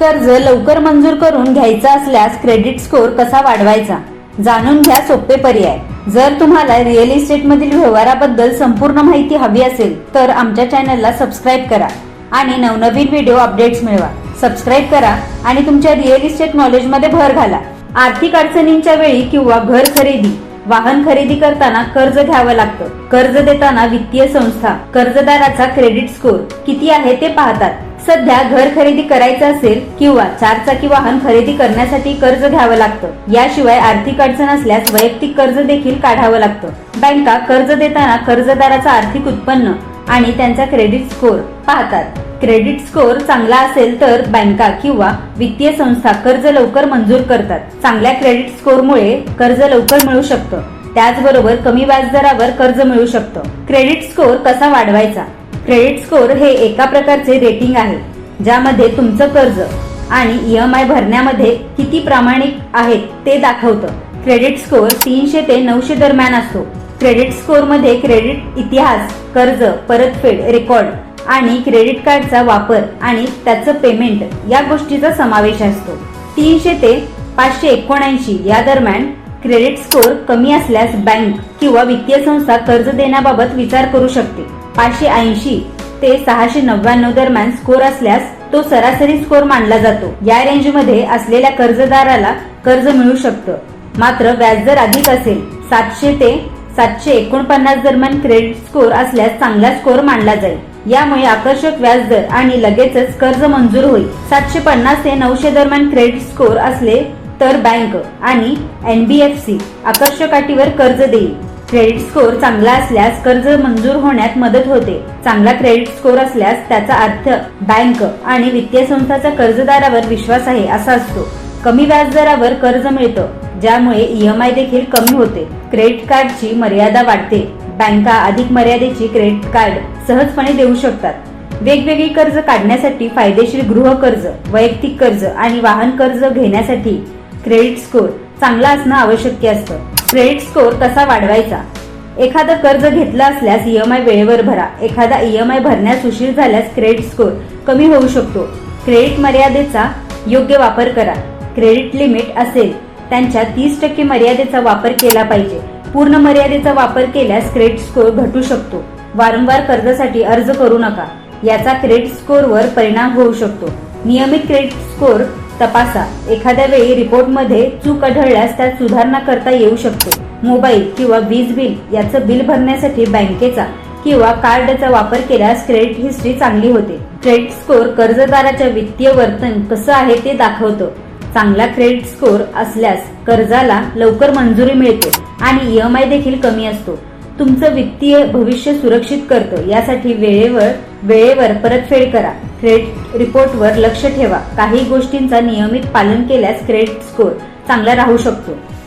कर्ज लवकर मंजूर करून घ्यायचा असल्यास क्रेडिट स्कोअर कसा वाढवायचा? जाणून घ्या सोपे पर्याय. जर तुम्हाला रिअल इस्टेटमधील व्यवहाराबद्दल संपूर्ण माहिती हवी असेल तर आमच्या चॅनलला सबस्क्राईब करा आणि नवनवीन व्हिडिओ अपडेट्स मिळवा. सबस्क्राईब करा आणि तुमच्या रिअल इस्टेट नॉलेजमध्ये भर घाला. आर्थिक अडचणींच्या वेळी किंवा घर खरेदी वाहन खरेदी करताना कर्ज घ्यावं लागतं. कर्ज देताना वित्तीय संस्था कर्जदाराचा क्रेडिट स्कोअर किती आहे ते पाहतात. सध्या घर खरेदी करायचं असेल किंवा चारचाकी वाहन खरेदी करण्यासाठी कर्ज घ्यावं लागतं. याशिवाय आर्थिक अडचण असल्यास वैयक्तिक कर्ज देखील काढावं लागतं. बँका कर्ज देताना कर्जदाराचं आर्थिक उत्पन्न आणि त्यांचा क्रेडिट स्कोअर पाहतात. क्रेडिट स्कोअर चांगला असेल तर बँका किंवा वित्तीय संस्था कर्ज लवकर मंजूर करतात. चांगल्या क्रेडिट स्कोअरमुळे कर्ज लवकर मिळू शकतं. त्याचबरोबर कमी व्याजदरावर कर्ज मिळू शकतं. क्रेडिट स्कोअर कसा वाढवायचा? क्रेडिट स्कोअर हे एका प्रकारचे रेटिंग आहे ज्यामध्ये तुमचं कर्ज आणि ई एम आय भरण्यामध्ये किती प्रामाणिक आहेत ते दाखवतं. क्रेडिट स्कोअर तीनशे ते नऊशे दरम्यान असतो. क्रेडिट स्कोअरमध्ये क्रेडिट इतिहास कर्ज परतफेड रेकॉर्ड आणि क्रेडिट कार्डचा वापर आणि त्याचं पेमेंट या गोष्टीचा समावेश असतो. तीनशे ते पाचशे एकोणऐंशी या दरम्यान क्रेडिट स्कोअर कमी असल्यास बँक किंवा वित्तीय संस्था कर्ज देण्याबाबत विचार करू शकते. पाचशे ऐंशी ते सहाशे नव्याण्णव दरम्यान स्कोअर असल्यास तो सरासरी स्कोअर मानला जातो. या रेंजमध्ये असलेल्या कर्जदाराला कर्ज मिळू शकतं. मात्र व्याजदर अधिक असेल सातशे ते सातशे एकोणपन्नास दरम्यान क्रेडिट स्कोअर असल्यास चांगला स्कोअर मानला जाईल. यामुळे आकर्षक व्याजदर आणि लगेचच कर्ज मंजूर होईल. सातशे पन्नास ते नऊशे दरम्यान क्रेडिट स्कोअर असले तर बँक आणि एनबीएफसी आकर्षक अटीवर कर्ज देईल. क्रेडिट स्कोअर चांगला असल्यास कर्ज मंजूर होण्यात मदत होते. चांगला क्रेडिट स्कोअर असल्यास त्याचा अर्थ बँक आणि वित्तीय संस्थाचा कर्जदारावर विश्वास आहे असा असतो. कमी व्याजदरावर कर्ज मिळतं ज्यामुळे ईएमआय देखील कमी होते. क्रेडिट कार्डची मर्यादा वाढते. बँका अधिक मर्यादेची क्रेडिट कार्ड सहजपणे देऊ शकतात. वेगवेगळी कर्ज काढण्यासाठी फायदेशीर गृह कर्ज वैयक्तिक कर्ज आणि वाहन कर्ज घेण्यासाठी क्रेडिट स्कोअर चांगला असणं आवश्यक असतं. क्रेडिट स्कोअर कसा वाढवायचा? एखादं कर्ज घेतलं असल्यास ईएमआय वेळेवर भरा. एखादा ईएमआय भरण्यास उशीर झाल्यास क्रेडिट स्कोअर कमी होऊ शकतो. क्रेडिट मर्यादेचा योग्य वापर करा. क्रेडिट लिमिट असेल त्यांच्या तीस टक्के मर्यादेचा वापर केला पाहिजे. पूर्ण मर्यादेचा वापर केल्यास क्रेडिट स्कोअर घटू शकतो. वारंवार कर्जासाठी अर्ज करू नका. याचा क्रेडिट स्कोअरवर परिणाम होऊ शकतो. नियमित क्रेडिट स्कोअर तपासा. एखाद्या वेळी रिपोर्टमध्ये चूक आढळल्यास त्यात सुधारणा करता येऊ शकते. मोबाईल किंवा वीज बिल याचं बिल भरण्यासाठी बँकेचा किंवा कार्डचा वापर केल्यास क्रेडिट हिस्ट्री चांगली होते. क्रेडिट स्कोअर कर्जदाराच्या वित्तीय वर्तन कसं आहे ते दाखवतं. चांगला क्रेडिट स्कोअर असल्यास कर्जाला लवकर मंजुरी मिळते आणि ईएमआय देखील कमी असतो. तुमचं वित्तीय भविष्य सुरक्षित करतं. यासाठी वेळेवर वेळेवर परतफेड करा. क्रेडिट रिपोर्टवर लक्ष ठेवा. काही गोष्टींचा नियमित पालन केल्यास क्रेडिट स्कोर चांगला राहू शकतो.